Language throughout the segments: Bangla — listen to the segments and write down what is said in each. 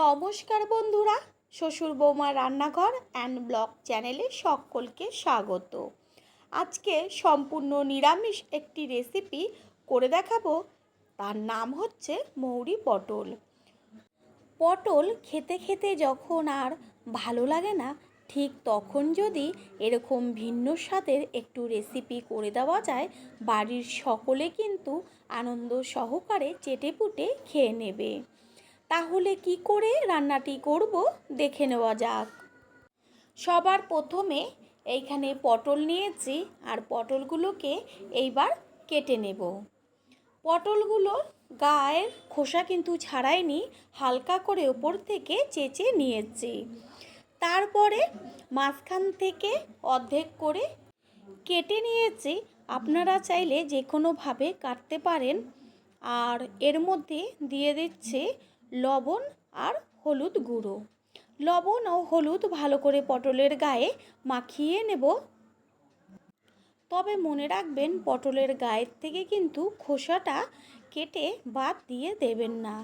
নমস্কার বন্ধুরা, শ্বশুর বৌমা রান্নাঘর অ্যান্ড ব্লগ চ্যানেলে সকলকে স্বাগত। আজকে সম্পূর্ণ নিরামিষ একটি রেসিপি করে দেখাবো। তার নাম হচ্ছে মৌরি পটল। পটল খেতে খেতে যখন আর ভালো লাগে না, ঠিক তখন যদি এরকম ভিন্ন স্বাদের একটু রেসিপি করে দেওয়া যায়, বাড়ির সকলে কিন্তু আনন্দ সহকারে চেটেপুটে খেয়ে নেবে। তাহলে কি করে রান্নাটি করব দেখে নেওয়া যাক। সবার প্রথমে এইখানে পটল নিয়েছি আর পটলগুলোকে এইবার কেটে নেব। পটলগুলোর গায়ের খোসা কিন্তু ছাড়াইনি, হালকা করে ওপর থেকে চেঁচে নিয়েছি। তারপরে মাঝখান থেকে অর্ধেক করে কেটে নিয়েছি। আপনারা চাইলে যে কোনোভাবে কাটতে পারেন। আর এর মধ্যে দিয়ে দিচ্ছে লবণ আর হলুদ গুঁড়ো। লবণ ও হলুদ ভালো করে পটলের গায়ে মাখিয়ে নেব। তবে মনে রাখবেন, পটলের গায়ের থেকে কিন্তু খোসাটা কেটে বাদ দিয়ে দেবেন না।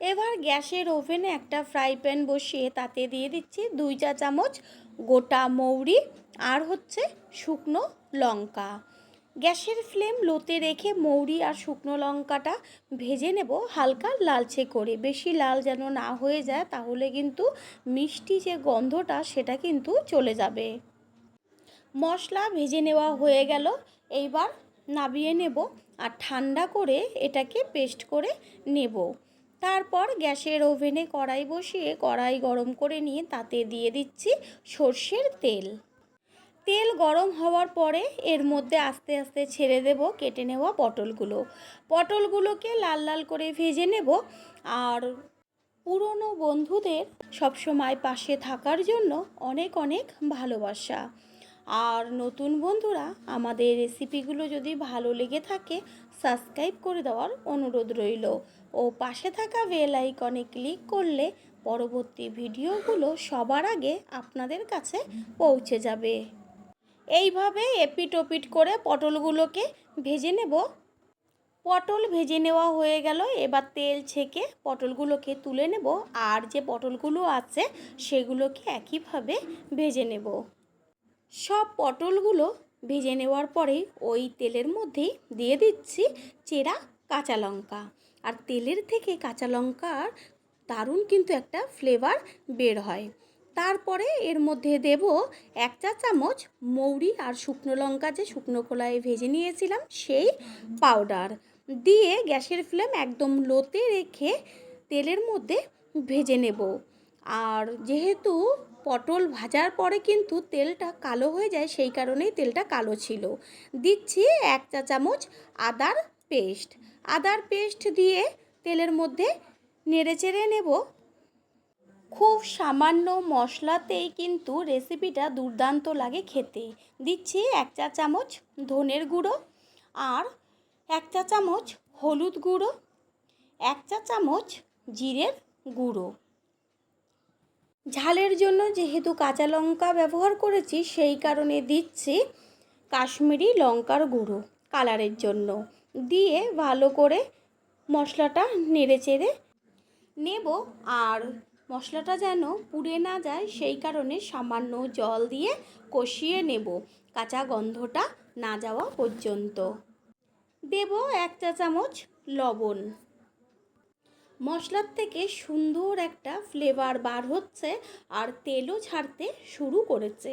এবার গ্যাসের ওভেনে একটা ফ্রাই প্যান বসিয়ে তাতে দিয়ে দিচ্ছি দুই চা চামচ গোটা মৌরি আর হচ্ছে শুকনো লঙ্কা। গ্যাসের ফ্লেম লোতে রেখে মৌরি আর শুকনো লঙ্কাটা ভেজে নেব হালকা লালচে করে। বেশি লাল যেন না হয়ে যায়, তাহলে কিন্তু মিষ্টি যে গন্ধটা, সেটা কিন্তু চলে যাবে। মশলা ভেজে নেওয়া হয়ে গেল। এইবার নাবিয়ে নেব আর ঠান্ডা করে এটাকে পেস্ট করে নেব। তারপর গ্যাসের ওভেনে কড়াই বসিয়ে কড়াই গরম করে নিয়ে তাতে দিয়ে দিচ্ছি সর্ষের তেল। তেল গরম হওয়ার পরে এর মধ্যে আস্তে আস্তে ছেড়ে দেব, কেটে নেওয়া পটলগুলো। পটলগুলোকে লাল লাল করে ভেজে নেব আর পুরনো বন্ধুদের সবসময় পাশে থাকার জন্য অনেক অনেক ভালোবাসা। আর নতুন বন্ধুরা, আমাদের রেসিপিগুলো যদি ভালো লেগে থাকে, সাবস্ক্রাইব করে দেওয়ার অনুরোধ রইল। ও পাশে থাকা বেল আইকনে ক্লিক করলে পরবর্তী ভিডিওগুলো সবার আগে আপনাদের কাছে পৌঁছে যাবে। এইভাবে এপিট ওপিট করে পটলগুলোকে ভেজে নেব। পটল ভেজে নেওয়া হয়ে গেল। এবার তেল ছেঁকে পটলগুলোকে তুলে নেব। আর যে পটলগুলো আছে, সেগুলোকে একইভাবে ভেজে নেব। সব পটলগুলো ভেজে নেওয়ার পরে ওই তেলের মধ্যেই দিয়ে দিচ্ছি চেরা কাঁচা লঙ্কা। আর তেলের থেকে কাঁচা লঙ্কার দারুণ কিন্তু একটা ফ্লেভার বের হয়। তারপরে এর মধ্যে দেব এক চা চামচ মৌরি আর শুকনো লঙ্কা যে শুকনো খোলায় ভেজে নিয়েছিলাম, সেই পাউডার দিয়ে গ্যাসের ফ্লেম একদম লোতে রেখে তেলের মধ্যে ভেজে নেব। আর যেহেতু পটল ভাজার পরে কিন্তু তেলটা কালো হয়ে যায়, সেই কারণেই তেলটা কালো ছিল, দিচ্ছি এক চা চামচ আদার পেস্ট। আদার পেস্ট দিয়ে তেলের মধ্যে নেড়ে চেড়ে নেব খুব সামান্য মশলাতেই কিন্তু রেসিপিটা দুর্দান্ত লাগে খেতে। দিচ্ছি এক চা চামচ ধনের গুঁড়ো আর এক চা চামচ হলুদ গুঁড়ো, এক চা চামচ জিরের গুঁড়ো। ঝালের জন্য যেহেতু কাঁচা লঙ্কা ব্যবহার করেছি, সেই কারণে দিচ্ছি কাশ্মীরি লঙ্কার গুঁড়ো কালারের জন্য। দিয়ে ভালো করে মশলাটা নেড়ে চেড়ে নেব আর মশলাটা যেন পুড়ে না যায়, সেই কারণে সামান্য জল দিয়ে কষিয়ে নেব। কাঁচা গন্ধটা না যাওয়া পর্যন্ত। দেব এক চা চামচ লবণ। মশলার থেকে সুন্দর একটা ফ্লেভার বার হচ্ছে আর তেলও ছাড়তে শুরু করেছে।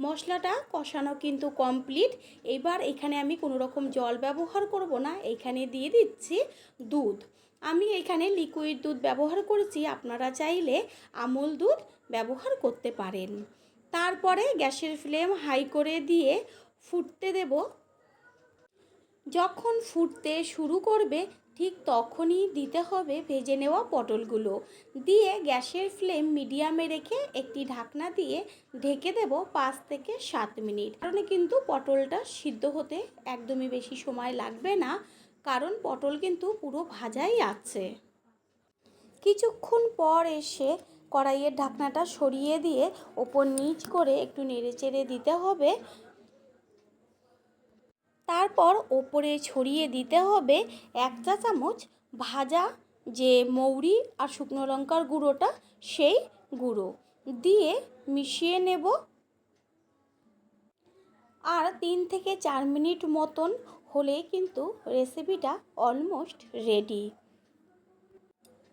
মশলাটা কষানো কিন্তু কমপ্লিট। এবার এখানে আমি কোনো রকম জল ব্যবহার করব না। এখানে দিয়ে দিচ্ছি দুধ। আমি এখানে লিকুইড দুধ ব্যবহার করেছি, আপনারা চাইলে আমুল দুধ ব্যবহার করতে পারেন। তারপরে গ্যাসের ফ্লেম হাই করে দিয়ে ফুটতে দেব। যখন ফুটতে শুরু করবে, ঠিক তখনই দিতে হবে ভেজে নেওয়া পটলগুলো। দিয়ে গ্যাসের ফ্লেম মিডিয়ামে রেখে একটি ঢাকনা দিয়ে ঢেকে দেব পাঁচ থেকে সাত মিনিট। কারণে কিন্তু পটলটা সিদ্ধ হতে একদমই বেশি সময় লাগবে না। কারণ পটল কিন্তু পুরো ভাজাই আছে। কিছুক্ষণ পর এসে কড়াইয়ের ঢাকনাটা সরিয়ে দিয়ে ওপর নিচ করে একটু নেড়ে চেড়ে দিতে হবে। তারপর ওপরে ছড়িয়ে দিতে হবে এক চা চামচ ভাজা যে মৌরি আর শুকনো লঙ্কার গুঁড়োটা সেই গুঁড়ো। দিয়ে মিশিয়ে নেব। আর তিন থেকে চার মিনিট মতন হলে কিন্তু রেসিপিটা অলমোস্ট রেডি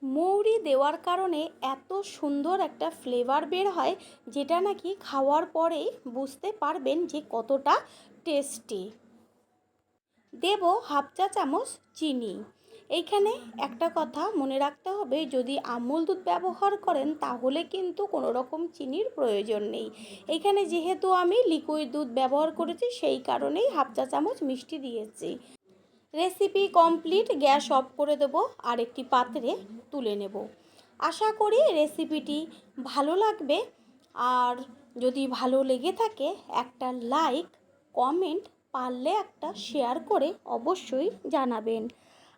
মৌরি দেওয়ার কারণে এত সুন্দর একটা ফ্লেভার বের হয়, যেটা নাকি খাওয়ার পরেই বুঝতে পারবেন যে কতটা টেস্টি দেব হাফ চা চামচ চিনি। এইখানে একটা কথা মনে রাখতে হবে, যদি আমুল দুধ ব্যবহার করেন তাহলে কিন্তু কোনো রকম চিনির প্রয়োজন নেই। এইখানে যেহেতু আমি লিকুইড দুধ ব্যবহার করেছি, সেই কারণেই হাফ চা চামচ মিষ্টি দিয়েছি। রেসিপি কমপ্লিট গ্যাস অফ করে দেব আর একটি পাত্রে তুলে নেব। আশা করি রেসিপিটি ভালো লাগবে। আর যদি ভালো লেগে থাকে, একটা লাইক কমেন্ট পারলে একটা শেয়ার করে অবশ্যই জানাবেন।